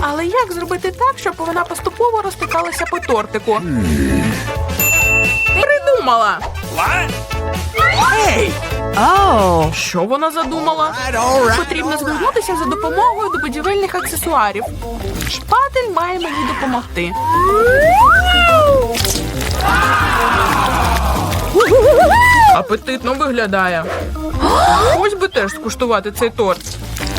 Але як зробити так, щоб вона поступово розтикалася по тортику? Придумала. Oh. Що вона задумала? Потрібно звернутися за допомогою до будівельних аксесуарів. Шпатель має мені допомогти. Апетитно виглядає. Ось би теж скуштувати цей торт.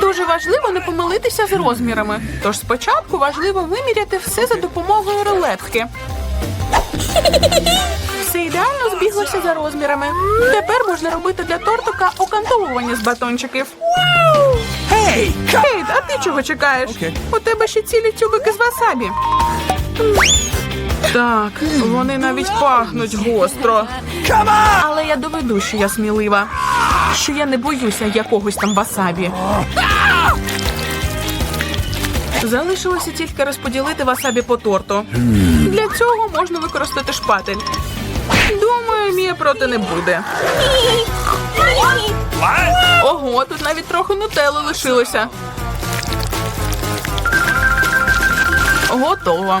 Дуже важливо не помилитися з розмірами. Тож спочатку важливо виміряти все за допомогою рулетки. Все ідеально збіглося за розмірами. Тепер можна робити для тортика окантовування з батончиків. Hey, Кейт, а ти чого чекаєш? Окей. У тебе ще цілі тюбики з васабі. Так, вони навіть пахнуть гостро. Але я доведу, що я смілива. Що я не боюся якогось там васабі. Залишилося тільки розподілити васабі по торту. Для цього можна використати шпатель. Думаю, Мія проти не буде. Ого, тут навіть трохи нутелли лишилося. Готово.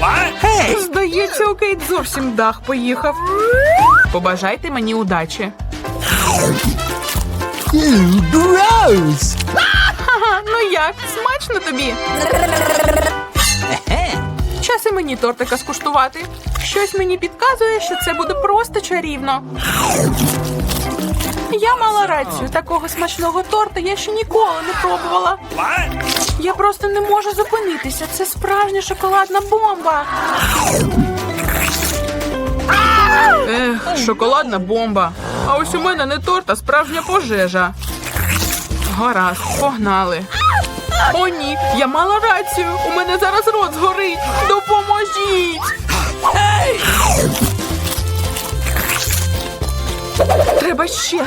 Hey! Здається, у Кейт зовсім дах поїхав. Побажайте мені удачі. Gross! Ну як, смачно тобі? Час і мені тортика скуштувати. Щось мені підказує, що це буде просто чарівно. Я мала рацію, такого смачного торта я ще ніколи не пробувала. Я просто не можу зупинитися. Це справжня шоколадна бомба. Ех, шоколадна бомба. А ось у мене не торт, а справжня пожежа. Гаразд, погнали. О, ні, я мала рацію. У мене зараз рот згорить. Допоможіть. Треба ще.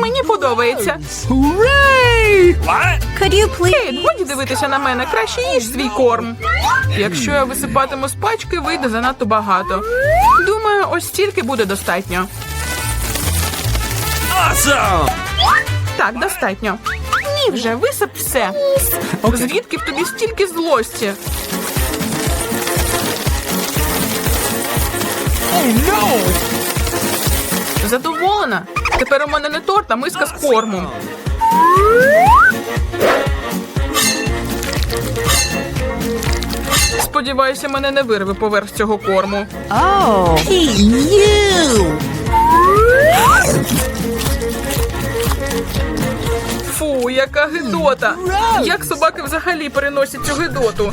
Мені подобається. Hooray! Could you please? Кейт, годі дивитися на мене, краще їж свій корм. Якщо я висипатиму з пачки, вийде занадто багато. Думаю, ось стільки буде достатньо. Awesome! Так, достатньо. Ні, вже висип все. Звідки в тобі стільки злості? Oh no! Задоволена? Тепер у мене не торт, а миска з кормом. Сподіваюся, мене не вирве поверх цього корму. Фу, яка гидота! Як собаки взагалі переносять цю гидоту?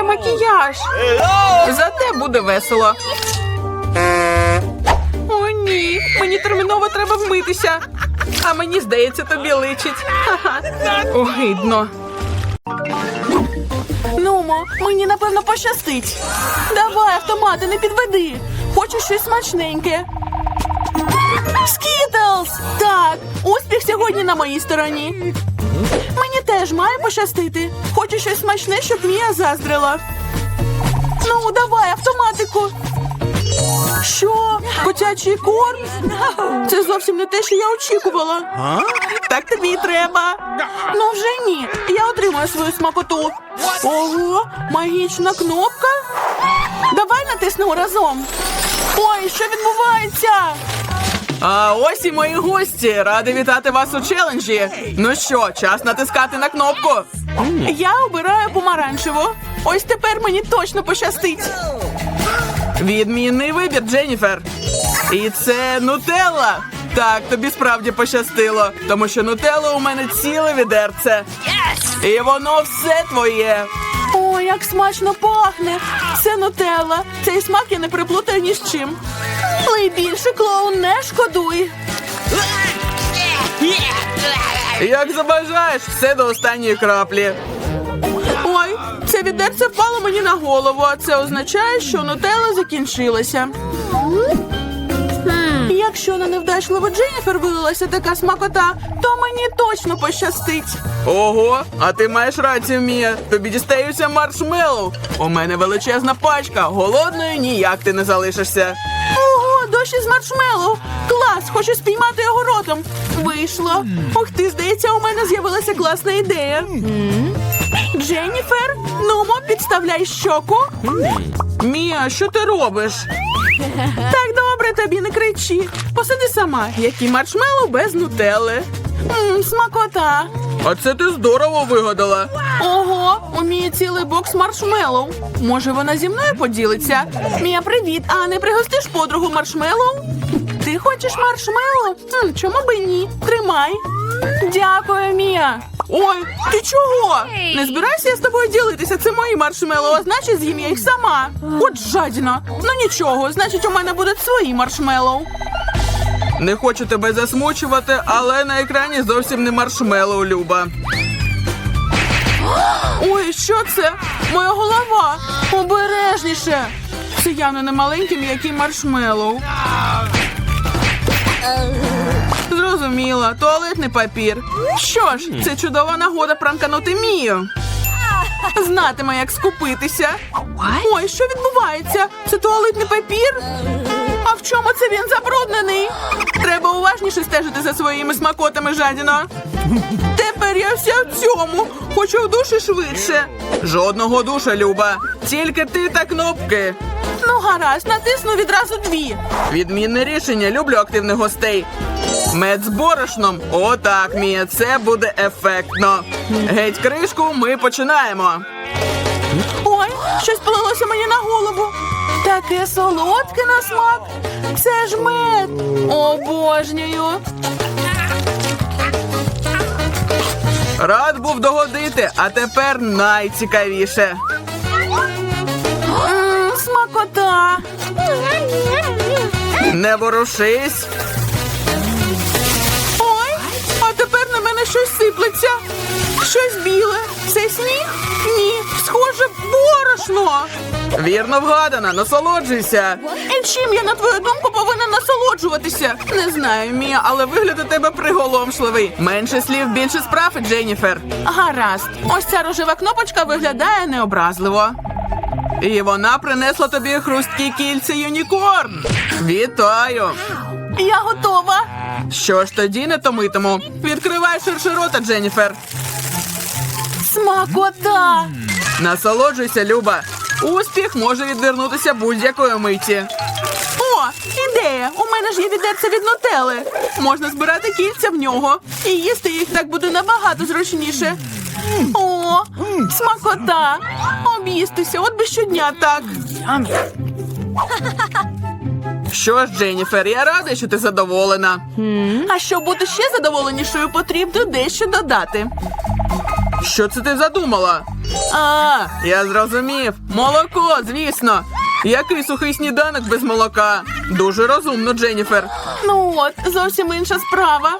Зіпсує макіяж. Зате буде весело. О, ні. Мені терміново треба вмитися. А мені здається, тобі личить. Огидно. Нумо, мені напевно пощастить. Давай, автомати, не підведи. Хочу щось смачненьке. Скітлз! Так, успіх сьогодні на моїй стороні. Мені теж має пощастити. Хочу щось смачне, щоб Мія заздрила. Ну, давай, автоматику. Що? Котячий корм? Це зовсім не те, що я очікувала. Так тобі і треба. Ну вже ні. Я отримаю свою смакоту. Ого, магічна кнопка. Давай натиснемо разом. Ой, що відбувається? А ось і мої гості. Ради вітати вас у челенджі. Ну що, час натискати на кнопку. Я обираю помаранчеву. Ось тепер мені точно пощастить. Відмінний вибір, Дженніфер. І це нутелла. Так, тобі справді пощастило, тому що нутелла у мене ціле відерце. І воно все твоє. Ой, як смачно пахне. Це нутелла. Цей смак я не приплутаю ні з чим. Лий більше, клоун, не шкодуй. Як забажаєш, все до останньої краплі. Ой, це відерце впало мені на голову, а це означає, що нутелла закінчилася. Якщо на невдачливу Дженніфер вилилася така смакота, то мені точно пощастить. Ого, а ти маєш рацію, Мія. Тобі дістаються маршмеллоу. У мене величезна пачка. Голодною ніяк ти не залишишся. Ого, дощ із маршмеллоу. Клас, хочу спіймати його ротом. Вийшло. Ух ти, здається, у мене з'явилася класна ідея. Дженніфер, нумо, підставляй щоку. Мія, що ти робиш? Так добре, тобі не кричи. Посиди сама, які маршмеллоу без нутелли. Мм, смакота. А це ти здорово вигадала. Ого, у Мії цілий бокс маршмеллоу. Може, вона зі мною поділиться? Мія, привіт. А не пригостиш подругу маршмеллоу? Ти хочеш маршмеллоу? Хм, чому би ні? Тримай. Дякую, Мія. Ой, ти чого? Не збирайся я з тобою ділитися. Це мої маршмеллоу, а значить з'їм я їх сама. От жадіна. Ну нічого, значить, у мене будуть свої маршмеллоу. Не хочу тебе засмучувати, але на екрані зовсім не маршмеллоу, Люба. Ой, що це? Моя голова. Обережніше. Це явно не маленький м'який маршмеллоу. Зрозуміло, туалетний папір. Що ж, це чудова нагода пранканути Мію. Знатиме, як скупитися. Ой, що відбувається? Це туалетний папір? А в чому це він забруднений? Треба уважніше стежити за своїми смакотами, жадіно. Тепер я вся в цьому. Хочу в душі швидше. Жодного душа, Люба. Тільки ти та кнопки. Ну, гаразд, натисну відразу дві. Відмінне рішення. Люблю активних гостей. Мед з борошном. Отак, Мія, це буде ефектно. Геть кришку, ми починаємо. Ой, щось полилося мені на голову. Таке солодке на смак. Це ж мед. Обожнюю. Рад був догодити, а тепер найцікавіше. М, Смакота. Не ворушись. Ой, а тепер на мене щось сиплеться. Щось біле. Це сніг? Ні, схоже, борошно. Вірно вгадана, насолоджуйся. І чим я, на твою думку, повинна насолоджуватися? Не знаю, Мія, але вигляд у тебе приголомшливий. Менше слів, більше справ, Дженніфер. Гаразд. Ось ця рожева кнопочка виглядає необразливо. І вона принесла тобі хрусткі кільця юнікорн. Вітаю! Я готова. Що ж тоді не томитиму? Відкривай ширше рота, Дженніфер. Смакота! Насолоджуйся, Люба. Успіх може відвернутися будь-якої миті. О, ідея! У мене ж є відерце від нутели. Можна збирати кільця в нього. І їсти їх так буде набагато зручніше. О, смакота! Об'їстися, от би щодня так. Що ж, Дженніфер, я рада, що ти задоволена. А щоб бути ще задоволенішою, потрібно дещо додати. Що це ти задумала? А, я зрозумів. Молоко, звісно. Який сухий сніданок без молока? Дуже розумно, Дженніфер. Ну от, зовсім інша справа.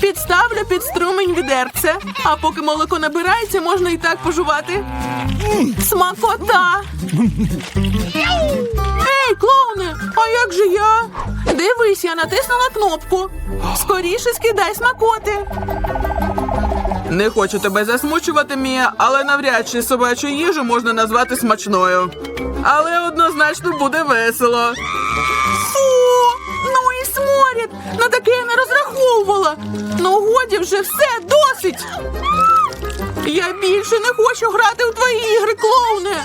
Підставлю під струмень відерце, а поки молоко набирається, можна і так пожувати. Смакота! Ей, клоуне, а як же я? Дивись, я натиснула кнопку. Скоріше скидай смакоти. Не хочу тебе засмучувати, Мія, але навряд чи собачу їжу можна назвати смачною. Але однозначно буде весело. Фу! Ну і сморід! На таке я не розраховувала. Ну годі вже все досить. Я більше не хочу грати у твої ігри, клоуне.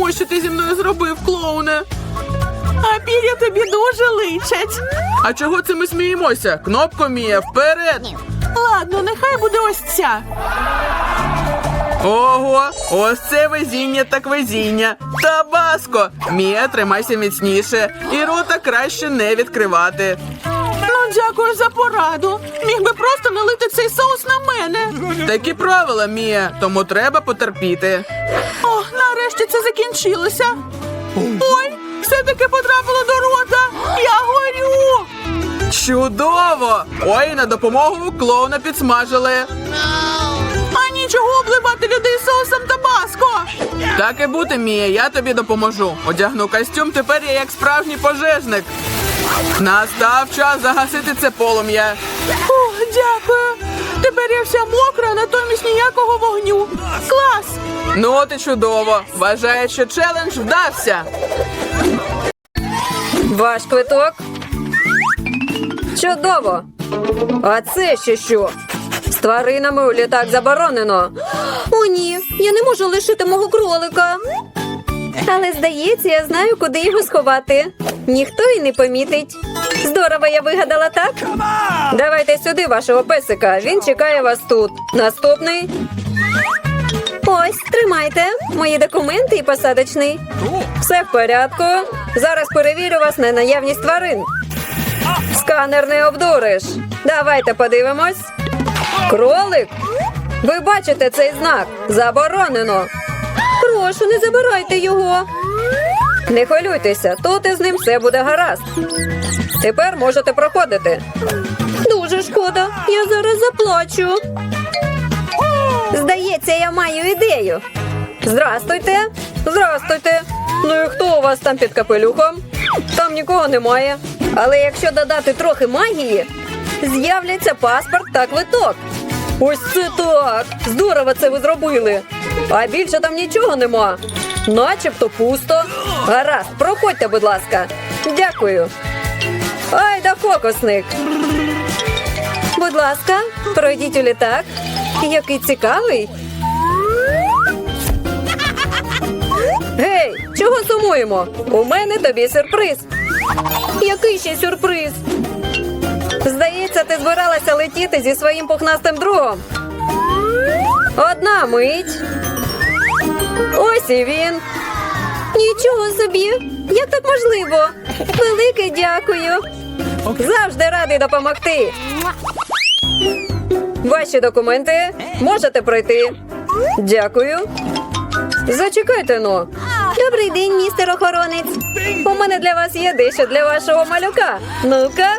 Ось що ти зі мною зробив, клоуне. А пір'я тобі дуже личать. А чого це ми сміємося? Кнопко Мія, вперед! Ладно, нехай буде ось ця. Ого, ось це везіння так везіння. Табаско! Мія, тримайся міцніше. І рота краще не відкривати. Ну, дякую за пораду. Міг би просто налити цей соус на мене. Такі правила, Мія, тому треба потерпіти. О, нарешті це закінчилося. Ой, все-таки потрапило до рота. Я горю. Чудово! Ой, на допомогу клоуна підсмажили. А нічого обливати людей соусом табаско. Так і бути, Мія, я тобі допоможу. Одягну костюм, тепер я як справжній пожежник. Настав час загасити це полум'я. О, дякую. Тепер я вся мокра, натомість ніякого вогню. Клас! Ну от і чудово. Вважаю, що челендж вдався. Ваш квиток. Чудово. А це ще що? З тваринами у літак заборонено. О, ні, я не можу лишити мого кролика. Але здається, я знаю, куди його сховати. Ніхто і не помітить. Здорово, я вигадала так. Давайте сюди вашого песика. Він чекає вас тут. Наступний. Ось, тримайте мої документи і посадочний. Все в порядку. Зараз перевірю вас на наявність тварин. Сканер не обдуриш. Давайте подивимось. Кролик. Ви бачите цей знак? Заборонено. Прошу, не забирайте його. Не хвилюйтеся, тут із ним все буде гаразд. Тепер можете проходити. Дуже шкода, я зараз заплачу. Здається, я маю ідею. Здрастуйте. Здрастуйте. Ну і хто у вас там під капелюхом? Там нікого немає. Але якщо додати трохи магії, з'являться паспорт та квиток. Ось це так! Здорово це ви зробили. А більше там нічого нема. Начебто пусто. Гаразд, проходьте, будь ласка. Дякую. Ай да фокусник. Будь ласка, пройдіть у літак. Який цікавий. Гей, чого сумуємо? У мене тобі сюрприз. Який ще сюрприз? Здається, ти збиралася летіти зі своїм пухнастим другом. Одна мить. Ось і він. Нічого собі. Як так можливо? Велике дякую. Завжди радий допомогти. Ваші документи можете пройти. Дякую. Зачекайте ну. Добрий день, містер охоронець. У мене для вас є дещо для вашого малюка. Ну-ка.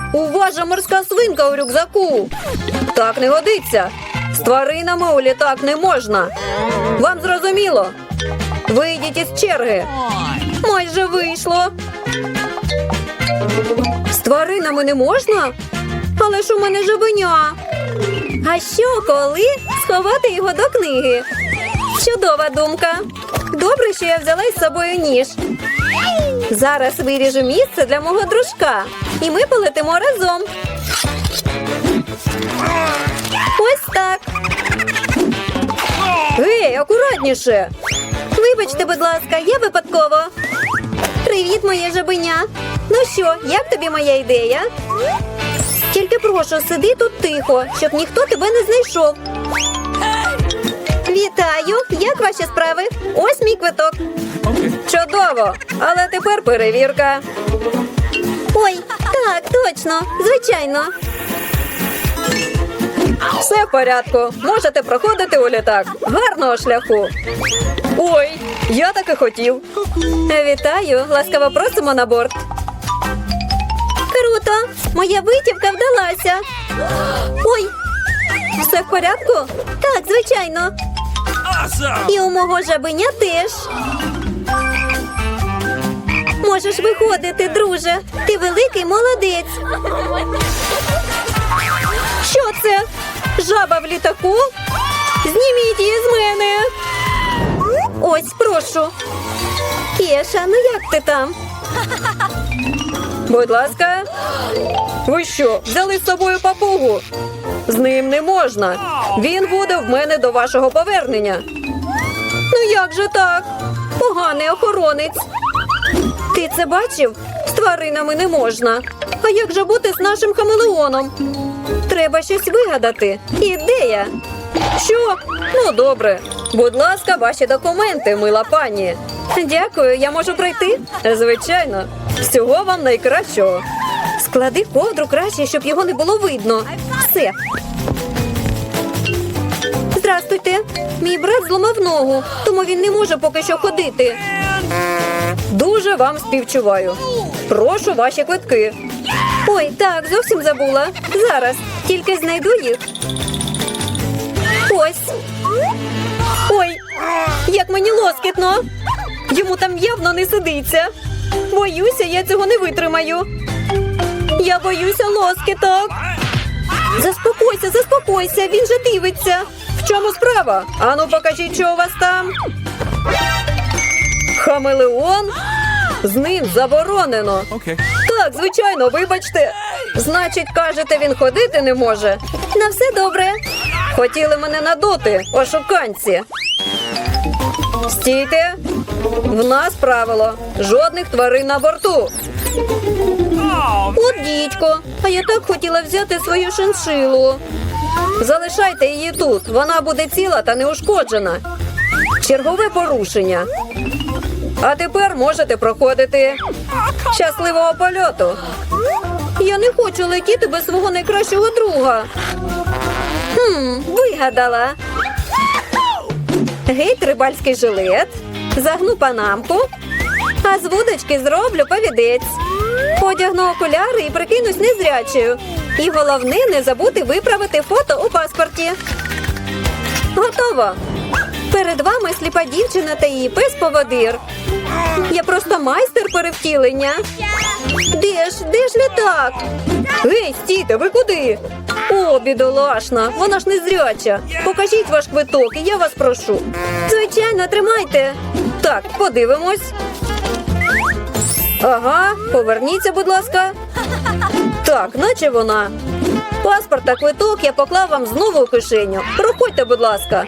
У вас же морська свинка у рюкзаку. Так не годиться. З тваринами у літак не можна. Вам зрозуміло? Вийдіть із черги. Майже вийшло. З тваринами не можна? Але ж у мене жабеня. А що, коли сховати його до книги? Чудова думка. Добре, що я взяла із собою ніж. Зараз виріжу місце для мого дружка, і ми полетимо разом. Ось так. Гей, акуратніше. Вибачте, будь ласка, я випадково. Привіт, моє жабеня. Ну що, як тобі моя ідея? Тільки прошу, сиди тут тихо, щоб ніхто тебе не знайшов. Вітаю! Як ваші справи? Ось мій квиток. Чудово! Але тепер перевірка. Ой, точно, звичайно. Все в порядку. Можете проходити у літак. Гарного шляху. Ой, я так і хотів. Вітаю! Ласкаво просимо на борт. Круто! Моя витівка вдалася. Ой, все в порядку? Так, звичайно. І у мого жабеня теж. Можеш виходити, друже. Ти великий молодець. Що це? Жаба в літаку? Зніміть її з мене. Ось, прошу. Кеша, ну як ти там? Будь ласка. Ви що, взяли з собою папугу? З ним не можна. Він буде в мене до вашого повернення. Ну як же так? Поганий охоронець. Ти це бачив? З тваринами не можна. А як же бути з нашим хамелеоном? Треба щось вигадати. Ідея. Що? Ну, добре. Будь ласка, ваші документи, мила пані. Дякую, я можу пройти? Звичайно. Всього вам найкращого. Склади ковдру краще, щоб його не було видно. Все. Здрастуйте. Мій брат зламав ногу, тому він не може поки що ходити. Дуже вам співчуваю. Прошу ваші квитки. Ой, так, зовсім забула. Зараз. Тільки знайду їх. Ось. Ой, як мені лоскітно. Йому там явно не сидиться. Боюся, я цього не витримаю. Я боюся лоскіток. Заспокойся, заспокойся, він же дивиться. В чому справа? Ану, покажіть, що у вас там. Хамелеон? З ним заборонено. Okay. Так, звичайно, вибачте. Значить, кажете, він ходити не може. На все добре. Хотіли мене надути, ошуканці. Стійте. В нас правило. Жодних тварин на борту. От дідько, а я так хотіла взяти свою шиншилу. Залишайте її тут. Вона буде ціла та неушкоджена. Чергове порушення. А тепер можете проходити. Щасливого польоту. Я не хочу летіти без свого найкращого друга. Хм, вигадала. Геть рибальський жилет, загну панамку, а з вудочки зроблю повідець. Одягну окуляри і прикинусь незрячою. І головне не забути виправити фото у паспорті. Готово. Перед вами сліпа дівчина та її пес поводир. Я просто майстер перевтілення. Де ж, де ж літак? Гей, стійте, ви куди? О, бідолашна, вона ж незряча. Покажіть ваш квиток, і я вас прошу. Звичайно, тримайте. Так, подивимось. Ага, поверніться, будь ласка. Так, наче вона. Паспорт та квиток я поклав вам знову у кишеню. Проходьте, будь ласка.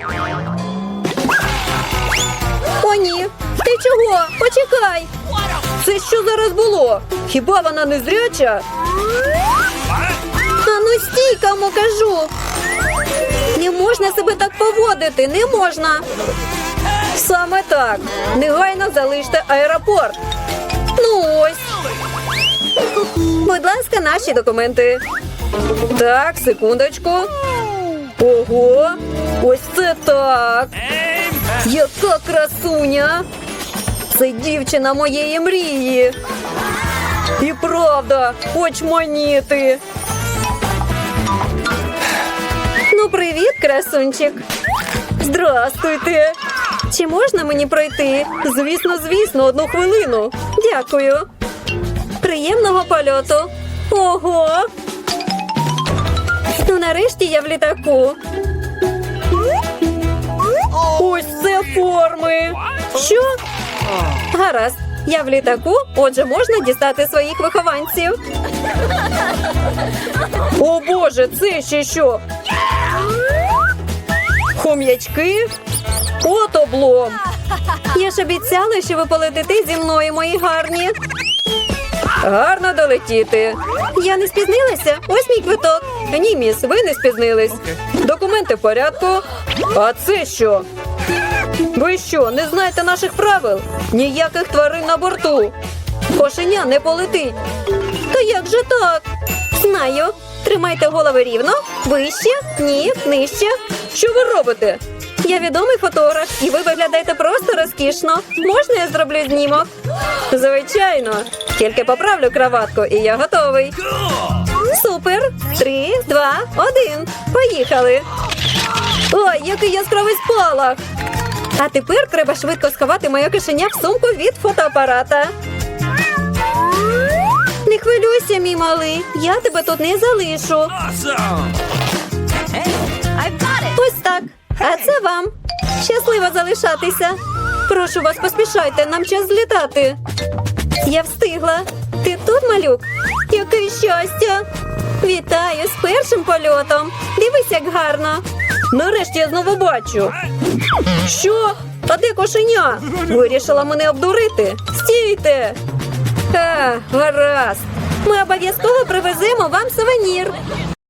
О, ні. Ти чого? Почекай. Це що зараз було? Хіба вона не зряча? А ну стій, кому кажу. Не можна себе так поводити, не можна. Саме так. Негайно залиште аеропорт. Ласка, наші документи. Так, секундочку. Ого, ось це так. Яка красуня! Це дівчина моєї мрії. І правда, очманіти. Ну, привіт, красунчик. Здрастуйте. Чи можна мені пройти? Звісно, звісно, одну хвилину. Дякую. Приємного польоту. Ого. Ну, нарешті я в літаку. Ось це форми. Що? Гаразд. Я в літаку, отже, можна дістати своїх вихованців. О Боже, це ще що? Хом'ячки? От облом. Я ж обіцяла, що ви полетите зі мною, мої гарні. Гарно долетіти. Я не спізнилася. Ось мій квиток. Ні, міс, ви не спізнились. Документи в порядку. А це що? Ви що, не знаєте наших правил? Ніяких тварин на борту. Кошеня не полетить. Та як же так? Знаю. Тримайте голови рівно, вище, ні, нижче. Що ви робите? Я відомий фотограф, і ви виглядаєте просто розкішно. Можна я зроблю знімок? Звичайно. Тільки поправлю краватку, і я готовий. Супер! Три, два, один. Поїхали. Ой, який яскравий спалах! А тепер треба швидко сховати моє кишеня в сумку від фотоапарата. Не хвилюйся, мій малий. Я тебе тут не залишу. Ось так. А це вам. Щасливо залишатися. Прошу вас, поспішайте, нам час злітати. Я встигла. Ти тут, малюк? Яке щастя! Вітаю з першим польотом. Дивись, як гарно. Нарешті я знову бачу. Що? А де кошеня? Вирішила мене обдурити. Стійте. А, гаразд. Ми обов'язково привеземо вам сувенір.